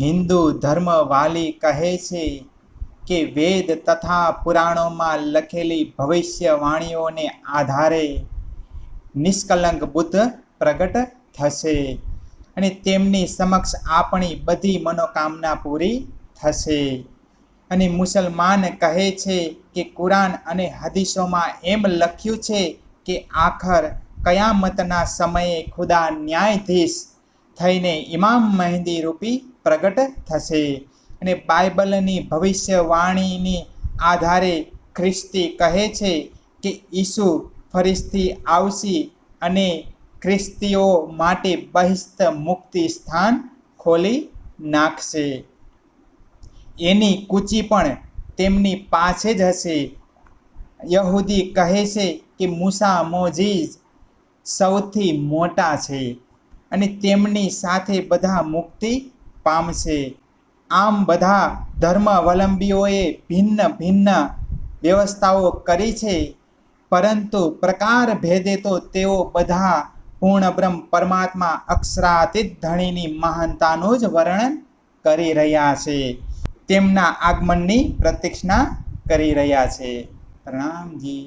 હિન્દુ ધર્મવાલી કહે છે કે વેદ તથા પુરાણોમાં લખેલી ભવિષ્યવાણીઓને આધારે નિષ્કલંક બુદ્ધ પ્રગટ થશે અને તેમની સમક્ષ આપણી બધી મનોકામના પૂરી થશે. અને મુસલમાન કહે છે કે કુરાન અને હદીસોમાં એમ લખ્યું છે કે આખર કયામતના સમયે ખુદા ન્યાયાધીશ થઈને ઇમામ મહેંદી રૂપી પ્રગટ થશે. અને બાઇબલની ભવિષ્યવાણીની આધારે ખ્રિસ્તી કહે છે કે ઈસુ ફરીથી આવશે અને ખ્રિસ્તીઓ માટે બહિસ્ત મુક્તિ સ્થાન ખોલી નાખશે. એની કૂચી પણ તેમની પાસે જ હશે. યહૂદી કહે છે કે મૂસા મોજીઝ સૌથી મોટા છે. અને તેમની સાથે બધા મુક્તિ પામશે. આમ બધા ધર્માવલંબીઓએ ભિન્ન ભિન્ન વ્યવસ્થાઓ કરી છે, પરંતુ પ્રકાર ભેદે તો તેઓ બધા પૂર્ણ બ્રહ્મ પરમાત્મા અક્ષરાતીત ધણીની મહાનતાનું જ વર્ણન કરી રહ્યા છે. તેમના આગમનની પ્રતિક્ષા કરી રહ્યા છે. પ્રણામજી